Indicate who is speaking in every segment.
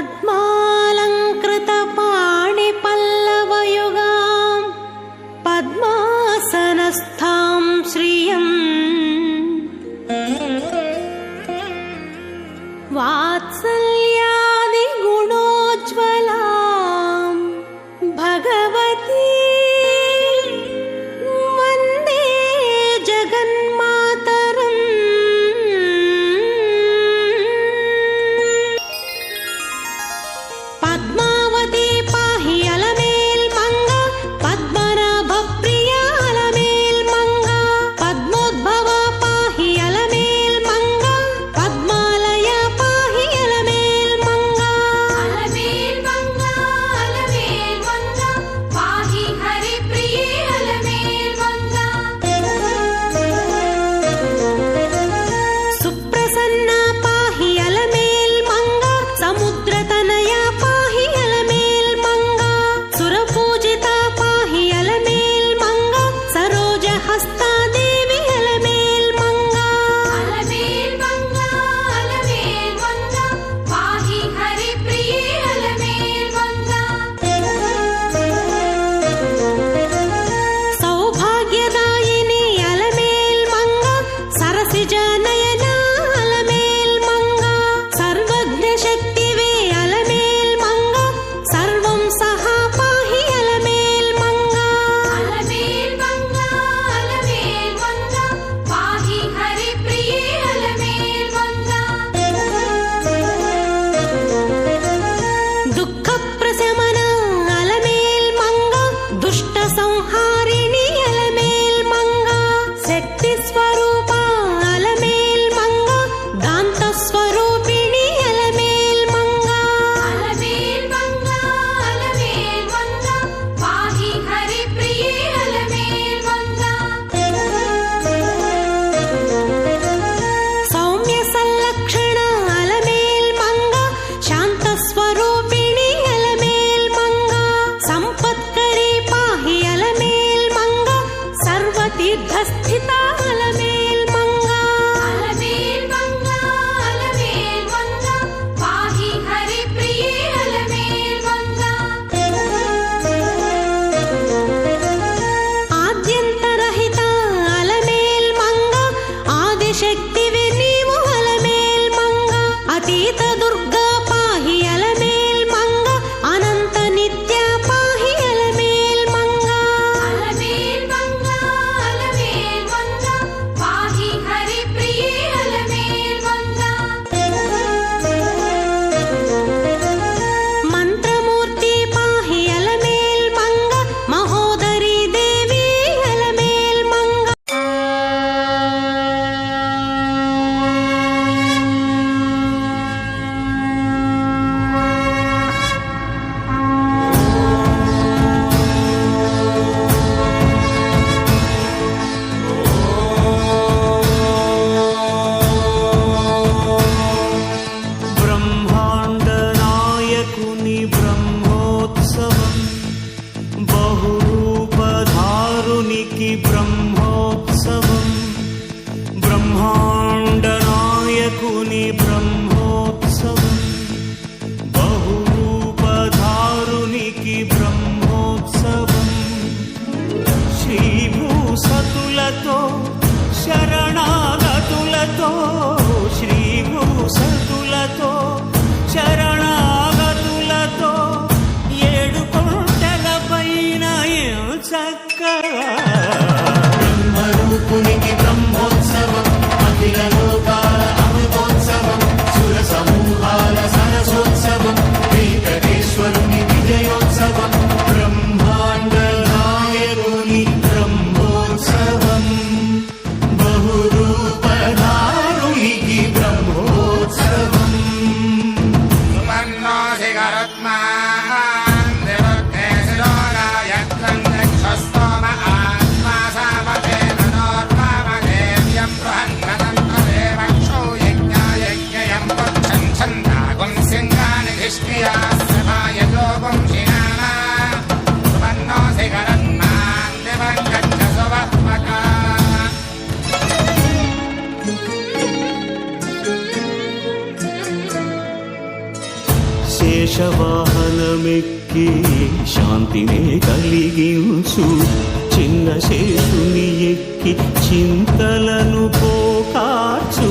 Speaker 1: 妈妈 బహురూపధారునికి బ్రహ్మోత్సవం.
Speaker 2: బ్రహ్మాండ నాయకుని
Speaker 3: బ్రహ్మ వాహనమెక్కి శాంతినే కలిగించు. చిన్న శేషుని ఎక్కి చింతలను పోకాచు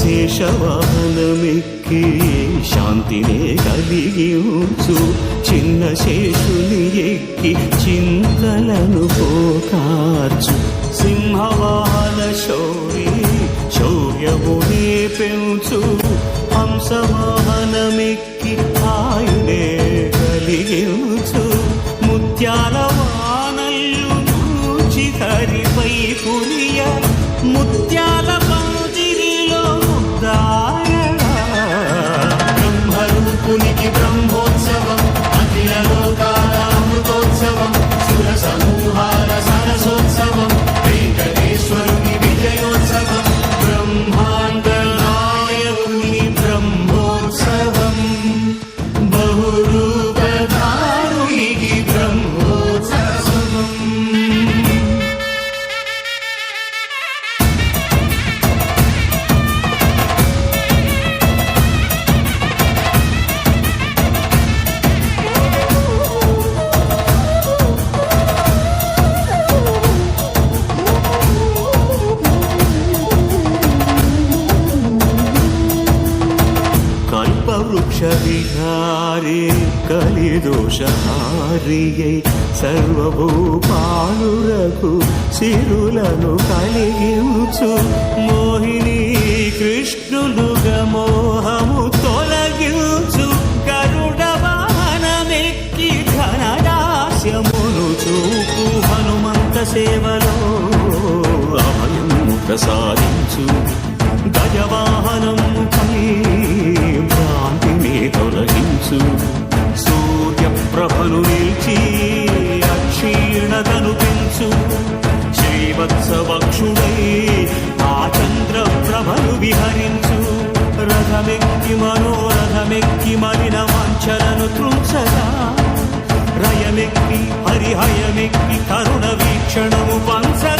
Speaker 3: శేషవాహనమెక్కి శాంతినే కలిగించు. చిన్న శేషుని ఎక్కి చింతలను పోకాచు సింహవాహన శౌరీ శౌర్యమునే పెంచు హంసవాహనమెక్కి ఆయునే కలిగించు. ముత్యాల వానల్లు నూచి హరిపై పురియ ముత్యాల కల్పవృక్ష విహారే కలిదోషహారియై సర్వభూపాలురకు సిరులను కలిగించు మోహిని కృష్ణులుగా మోహము తొలగించు గరుడ వాహనమెక్కి ఘనదాస్యమును చూపు హనుమంత సేవలో అభయం ప్రసాదించు గజవాహనం అక్షీణతను పెంచు శ్రీవత్సవక్షుడై ఆ చంద్ర ప్రభలు విహరించు. రథమెక్కి మనోరథమెక్కి మలిన వాంఛలను త్రుంచగా రయమెక్కి హరిహయమెక్కి కరుణ వీక్షణము పంచగా.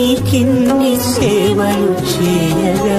Speaker 3: నీకిన్ని సేవలు చేయగా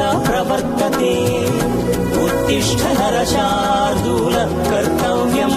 Speaker 3: प्रवर्तते उत्तिष्ठ नरशार्दूल कर्तव्यम्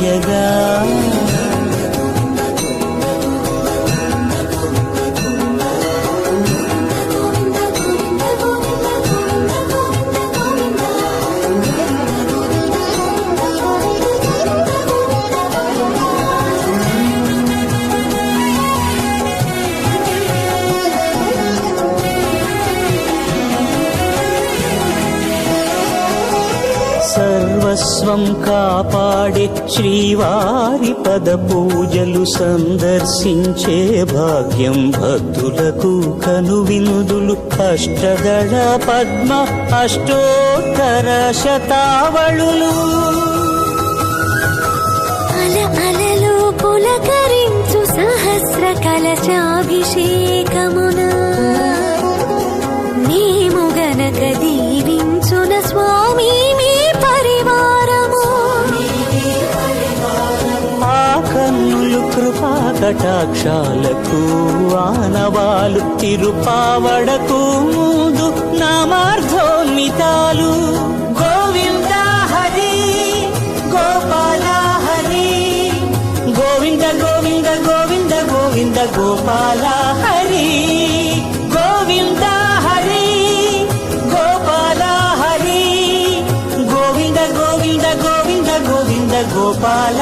Speaker 3: సర్వస్వం కాపాడే శ్రీవారి పద పూజలు సందర్శించే భాగ్యం భక్తులకు కనువినుదులు. అష్టదళ పద్మ అష్టోత్తర శతావళులు.
Speaker 4: అల అలలు పులకరించు సహస్ర కలశాభిషేకమున. మేము గనక దీవించున స్వామి మీ
Speaker 3: పరి కటాక్షాలకు ఆనవాలు తిరుపావడకు ముందు నామార్థోన్మితాలు గోవింద హరి గోపాల హరి గోవింద గోవింద గోవింద గోవింద గోపాల హరి. గోవింద హరి గోపాల హరి గోవింద గోవింద గోవింద గోవింద గోపాల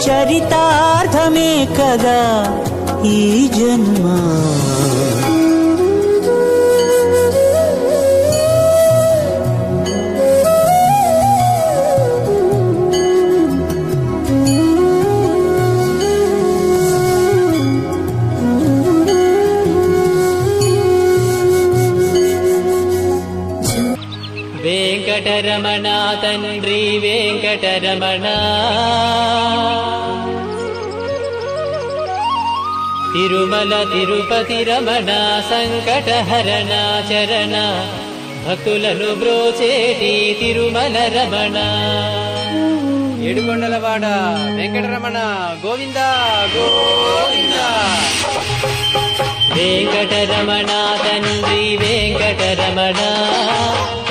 Speaker 3: చరితార్థమే కదా ఈ జన్మ.
Speaker 5: వెంకటరమణ తండ్రి వెంకటరమణ. తిరుమల తిరుపతి రమణ సంకటహరణ చరణ. భక్తులను బ్రోచేటి తిరుమల రమణ. ఏడుకొండలవాడ వెంకటరమణ గోవింద గోవింద. వెంకటరమణ తండ్రి వెంకటరమణ.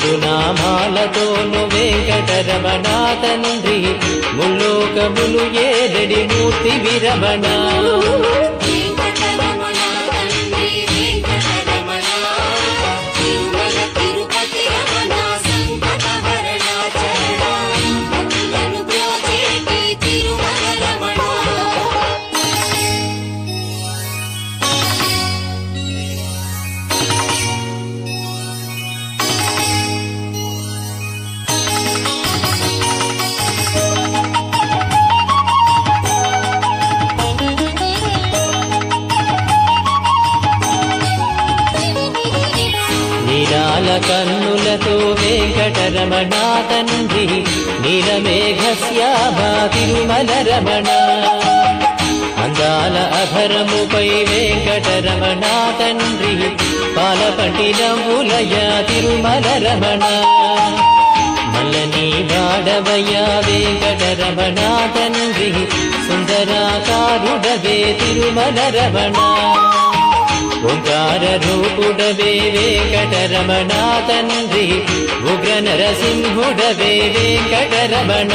Speaker 5: మూడు నామాలతోను వెంకటరమణ తండ్రి ముల్లోకములు ఏదడి మూర్తి విరమణ.
Speaker 6: రమణ
Speaker 5: అందాల అభరముపై వెంకటరమణ తండ్రి పాలపట్టినములయ తిరుమల రమణ మల్లని వాడవయ్య వెంకటరమణ తండ్రి సుందరాకారుడవే తిరుమల రమణ ఓంకార రూపుడవే వెంకటరమణ తండ్రి ఉగ్ర నరసింహుడవే వెంకటరమణ
Speaker 6: వెంకటరమణ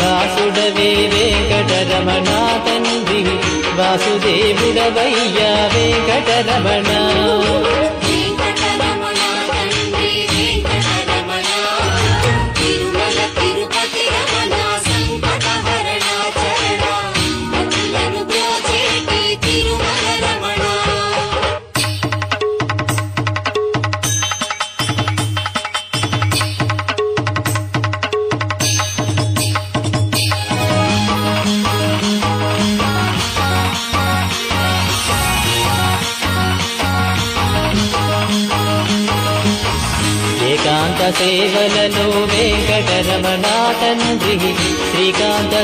Speaker 5: వాసుడవే వెంకటరమణ తండ్రి వాసుదేవుడవయ్యా వెంకటరమణ.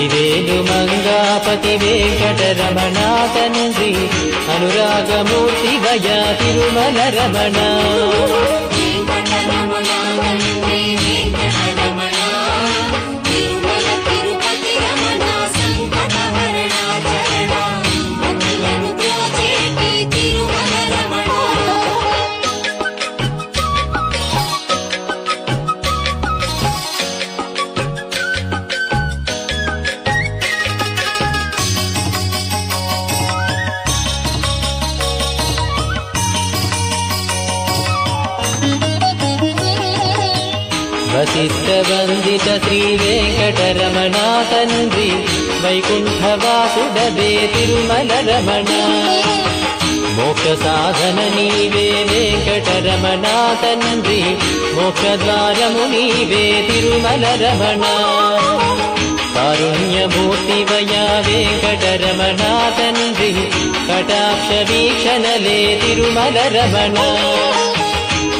Speaker 5: హరివేలు మంగాపతి వెంకటరమణ తండ్రి అనురాగమూర్తి వయా తిరుమల రమణ. వశిష్ఠ వందిత శ్రీ వెంకటరమణ తండ్రి వైకుంఠవాసుడవే తిరుమల రమణ మోక్ష సాధన నీవే వెంకటరమణ తండ్రి మోక్ష ద్వారము నీవే తిరుమల రమణ కారుణ్యమూర్తివయా వెంకటరమణ తండ్రి కటాక్ష వీక్షణలే తిరుమల రమణ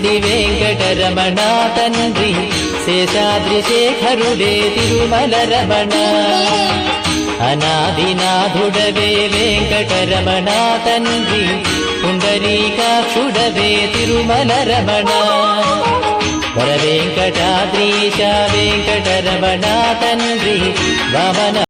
Speaker 5: బుద్ధులనిచ్చడి వెంకటరమణ తండ్రి శేషాద్రి శేఖరుడే తిరుమల రమణ అనాదినాథుడవే వెంకటరమణ తండ్రి పుండరీకాక్షుడవే తిరుమల రమణ వర వెంకటాద్రీశ వెంకటరమణ తండ్రి భవన